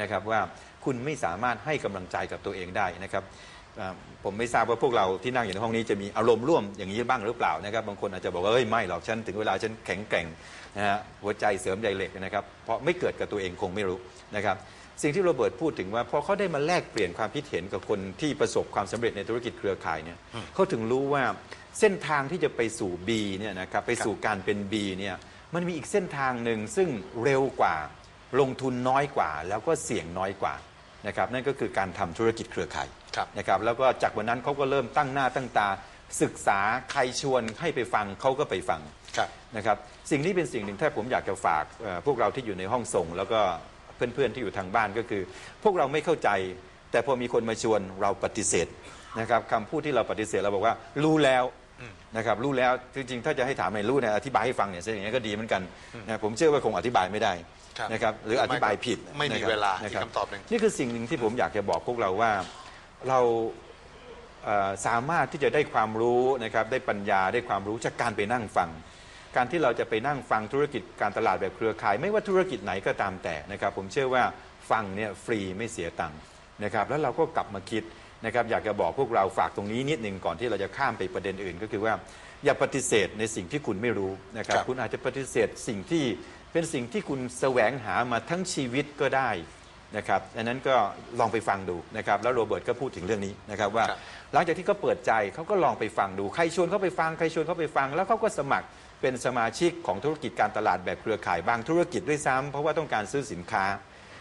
นะครับว่าคุณไม่สามารถให้กำลังใจกับตัวเองได้นะครับผมไม่ทราบว่าพวกเราที่นั่งอยู่ในห้องนี้จะมีอารมณ์ร่วมอย่างนี้บ้างหรือเปล่านะครับบางคนอาจจะบอกว่าเฮ้ยไม่หรอกฉันถึงเวลาฉันแข็งแกร่งนะฮะหัวใจเสริมใยเหล็กนะครับเพราะไม่เกิดกับตัวเองคงไม่รู้นะครับสิ่งที่โรเบิร์ตพูดถึงว่าพอเขาได้มาแลกเปลี่ยนความคิดเห็นกับคนที่ประสบความสำเร็จในธุรกิจเครือข่ายเนี่ยเขาถึงรู้ว่าเส้นทางที่จะไปสู่ B เนี่ยนะครับไปสู่การเป็น B เนี่ยมันมีอีกเส้นทางหนึ่งซึ่งเร็วกว่า ลงทุนน้อยกว่า แล้วก็เสี่ยงน้อยกว่านะครับนั่นก็คือการทำธุรกิจเครือข่ายครับนะครับแล้วก็จากวันนั้นเขาก็เริ่มตั้งหน้าตั้งตา ศึกษาใครชวนให้ไปฟังเขาก็ไปฟังครับนะครับสิ่งนี้เป็นสิ่งหนึ่งที่ผมอยากจะฝากเอ่อพวกเราที่อยู่ในห้องส่ง แล้วก็เพื่อนๆที่อยู่ทางบ้านก็คือ พวกเราไม่เข้าใจ แต่พอมีคนมาชวนเราปฏิเสธนะครับคำพูดที่เราปฏิเสธเราบอกว่ารู้แล้ว นะครับรู้แล้วจริงๆถ้าจะให้ถามไม่รู้เนี่ยอธิบายให้ฟังเนี่ยเช่นอย่างนี้ยก็ดีเหมือนกันนะผมเชื่อว่าคงอธิบายไม่ได้ครับนะครับหรืออธิบายผิดไม่มีนะครับเวลานะที่รับคำตอบหนึ่ง นี่คือสิ่งหนึ่งที่ผมอยากจะบอกพวกเราว่าเราเอ่อสามารถที่จะได้ความรู้นะครับได้ปัญญาได้ความรู้จากการไปนั่งฟัง การที่เราจะไปนั่งฟังธุรกิจการตลาดแบบเครือข่าย ไม่ว่าธุรกิจไหนก็ตามแต่นะครับผมเชื่อว่าฟังเนี่ยฟรีไม่เสียตังค์นะครับแล้วเราก็กลับมาคิด นะครับอยากจะบอกพวกเราฝากตรงนี้นิดหนึ่งก่อนที่เราจะข้ามไปประเด็นอื่น ก็คือว่าอย่าปฏิเสธในสิ่งที่คุณไม่รู้นะครับครับ คุณอาจจะปฏิเสธสิ่งที่เป็นสิ่งที่คุณแสวงหามาทั้งชีวิตก็ได้นะครับอันนั้นก็ลองไปฟังดูนะครับ แล้วโรเบิร์ตก็พูดถึงเรื่องนี้นะครับว่าครับหลังจากที่เขาเปิดใจเขาก็ลองไปฟังดู ใครชวนเขาไปฟังใครชวนเขาไปฟัง แล้วเขาก็สมัครเป็นสมาชิกของธุรกิจการตลาดแบบเครือข่ายบางธุรกิจด้วยซ้ำเพราะว่าต้องการซื้อสินค้า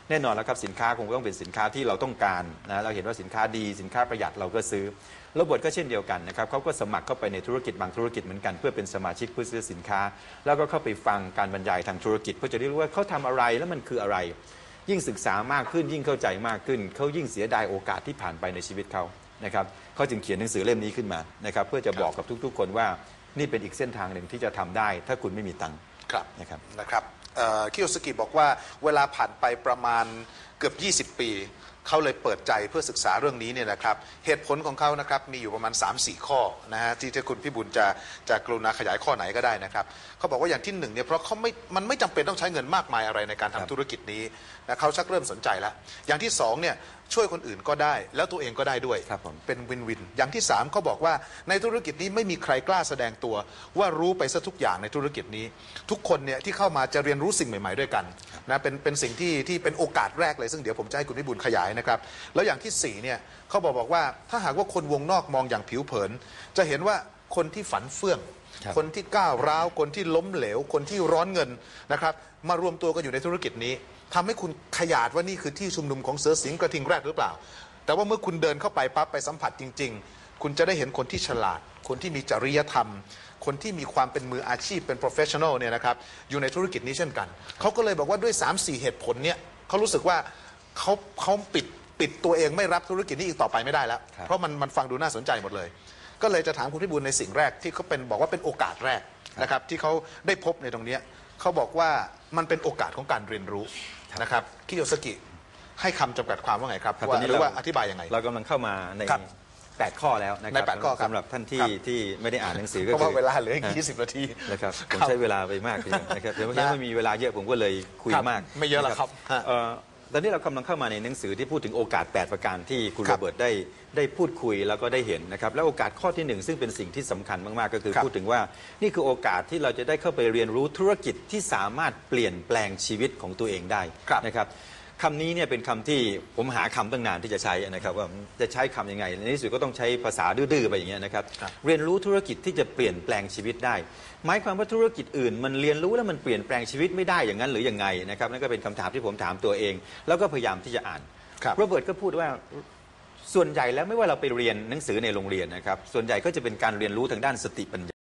แน่นอนแล้วครับสินค้าคงต้องเป็นสินค้าที่เราต้องการนะเราเห็นว่าสินค้าดีสินค้าประหยัดเราก็ซื้อโรเบิร์ตก็เช่นเดียวกันนะครับเขาก็สมัครเข้าไปในธุรกิจบางธุรกิจเหมือนกันเพื่อเป็นสมาชิกเพื่อซื้อสินค้า แล้วก็เข้าไปฟังการบรรยายทางธุรกิจเพื่อจะได้รู้ว่าเขาทำอะไรแล้วมันคืออะไร ยิ่งศึกษามากขึ้นยิ่งเข้าใจมากขึ้นเขายิ่งเสียดายโอกาสที่ผ่านไปในชีวิตเขานะครับเขาจึงเขียนหนังสือเล่มนี้ขึ้นมานะครับเพื่อจะบอกกับทุกๆ คนว่านี่เป็นอีกเส้นทางหนึ่งที่จะทำได้ ถ้าคุณไม่มีตังค์ ครับนะครับนะครับเอ่อคิโยสกิบอกว่าเวลาผ่านไปประมาณเกือบ 20 ปี เขาเลยเปิดใจเพื่อศึกษาเรื่องนี้เนี่ยนะครับ เหตุผลของเขานะครับมีอยู่ประมาณ 3-4 ข้อนะฮะที่ถ้าคุณพี่บุญจะจะกรุณาขยายข้อไหนก็ได้นะครับเขาบอกว่าอย่างที่หนึ่งเนี่ยเพราะเขาไม่มันไม่จำเป็นต้องใช้เงินมากมายอะไรในการทำครับธุรกิจนี้นะเขาชักเริ่มสนใจแล้ว อย่างที่สองเนี่ยช่วยคนอื่นก็ได้ แล้วตัวเองก็ได้ด้วย ครับผม เป็นวินวิน อย่างที่3เขาบอกว่าในธุรกิจนี้ไม่มีใครกล้าแสดงตัว ว่ารู้ไปซะทุกอย่างในธุรกิจนี้ ทุกคนเนี่ยที่เข้ามาจะเรียนรู้สิ่งใหม่ ๆด้วยกันนะเป็นเป็นสิ่งที่ที่เป็นโอกาสแรกเลยซึ่งเดี๋ยวผมจะให้คุณพิบูลขยายนะครับ แล้วอย่างที่4เนี่ยเขาบอกบอกว่าถ้าหากว่าคนวงนอกมองอย่างผิวเผิน จะเห็นว่าคนที่ฝันเฟื่อง ครับคนที่ก้าวร้าว คนที่ล้มเหลว คนที่ร้อนเงินนะครับ มารวมตัวกันอยู่ในธุรกิจนี้ ทำให้คุณขยาดว่านี่คือที่ชุมนุมของเสือสิงห์กระทิงแรดหรือเปล่า แต่ว่าเมื่อคุณเดินเข้าไปปั๊บไปสัมผัสจริง ๆ คุณจะได้เห็นคนที่ฉลาด คนที่มีจริยธรรม คนที่มีความเป็นมืออาชีพเป็น professional เนี่ยนะครับอยู่ในธุรกิจนี้เช่นกัน เขาก็เลยบอกว่าด้วย 3 4 เหตุผลเนี่ยเขารู้สึกว่าเขาเขาปิดปิดตัวเองไม่รับธุรกิจนี้อีกต่อไปไม่ได้แล้วครับเพราะมันมันฟังดูน่าสนใจหมดเลย ก็เลยจะถามคุณพิบูลในสิ่งแรกที่เขาเป็นบอกว่าเป็นโอกาสแรกนะครับที่เขาได้พบในตรงเนี้ย เขาบอกว่ามันเป็นโอกาสของการเรียนรู้นะครับคิโยสกิให้คำจำกัดความว่าไงครับครับว่าตอนนี้หรือเราว่าอธิบายยังไง เรากำลังเข้ามาใน ครับ8 ข้อแล้วนะคในรับแปดข้อครับสำหรับท่านที่ครับ ที่ไม่ได้อ่านหนังสือก็เพราะคืว่าเวลาเหลืออีกฮะ20 นาที นะครับผมครับใช้เวลาไปมากทีเดียวนะครับเดี๋ยวเมื่อกี้นะไม่มีเวลาเยอะผมก็เลยคุยครับมากไม่เยอะหรอกครับนฮะ เอ่อ ตอนนี้เรากำลังเข้ามาในหนังสือที่พูดถึงโอกาส 8 ประการที่คุณครัโรบเบิร์ตได้ได้พูดคุยแล้วก็ได้เห็นนะครับแล้วโอกาสข้อที่หนึ่งซึ่งเป็นสิ่งที่สำคัญมากๆ ก็คือครับ พูดถึงว่านี่คือโอกาสที่เราจะได้เข้าไปเรียนรู้ธุรกิจที่สามารถเปลี่ยนแปลงชีวิตของตัวเองได้ครับนะครับ คำนี้เนี่ยเป็นคำที่ผมหาคำตั้งนานที่จะใช้นะครับว่าจะใช้คำยังไงในที่สุดก็ต้องใช้ภาษาดื้อๆไปอย่างเงี้ยนะครับครับเรียนรู้ธุรกิจที่จะเปลี่ยนแปลงชีวิตได้ หมายความว่าธุรกิจอื่น มันเรียนรู้แล้วมันเปลี่ยนแปลงชีวิตไม่ได้อย่างนั้นหรือยังไงนะครับนั่นก็เป็นคำถามที่ผมถามตัวเอง แล้วก็พยายามที่จะอ่านครับโรเบิร์ตก็พูดว่าส่วนใหญ่แล้วไม่ว่าเราไปเรียนหนังสือในโรงเรียนนะครับส่วนใหญ่ก็จะเป็นการเรียนรู้ทางด้านสติปัญญา